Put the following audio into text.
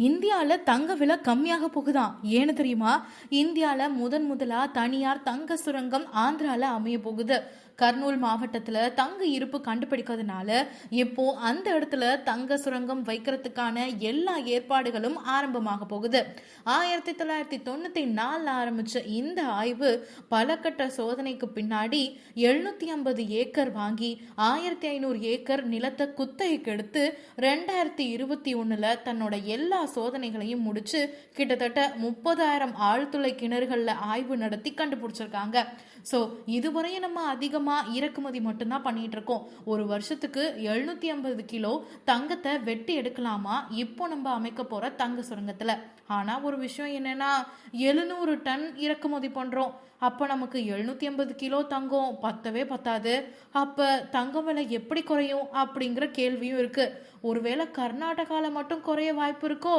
இந்தியாவில் தங்க விலை கம்மியாக போகுதாம் ஏன்னு தெரியுமா? இந்தியாவில் முதன் முதலா தனியார் தங்க சுரங்கம் ஆந்திரால அமைய போகுது. கர்னூல் மாவட்டத்தில் தங்க இருப்பு கண்டுபிடிக்கிறதுனால இப்போ அந்த இடத்துல தங்க சுரங்கம் வைக்கிறதுக்கான எல்லா ஏற்பாடுகளும் ஆரம்பமாக போகுது. ஆயிரத்தி தொள்ளாயிரத்தி தொண்ணூத்தி நாலில் ஆரம்பிச்ச இந்த ஆய்வு பல கட்ட சோதனைக்கு பின்னாடி எழுநூத்தி ஐம்பது ஏக்கர் வாங்கி ஆயிரத்தி ஐநூறு ஏக்கர் நிலத்தை குத்தகைக்கு எடுத்து ரெண்டாயிரத்தி இருபத்தி ஒண்ணுல தன்னோட எல்லா சோதனைகளையும் முடிச்சு கிட்டத்தட்ட முப்பதாயிரம் ஆழ்துளை கிணறுகள்ல ஆய்வு நடத்தி கண்டுபிடிச்சிருக்காங்க. ஸோ இதுவரையும் நம்ம அதிகமாக இறக்குமதி மட்டும்தான் பண்ணிட்டு இருக்கோம். ஒரு வருஷத்துக்கு எழுநூத்தி ஐம்பது கிலோ தங்கத்தை வெட்டி எடுக்கலாமா? இப்போ நம்ம அமைக்க போற தங்க சுரங்கத்துல. ஆனா ஒரு விஷயம் என்னன்னா எழுநூறு டன் இறக்குமதி பண்றோம். அப்போ நமக்கு எழுநூத்தி ஐம்பது கிலோ தங்கம் பத்தவே பத்தாது. அப்ப தங்கம் விலை எப்படி குறையும் அப்படிங்கிற கேள்வியும் இருக்கு. ஒருவேளை கர்நாடகால மட்டும் குறைய வாய்ப்பு இருக்கோ?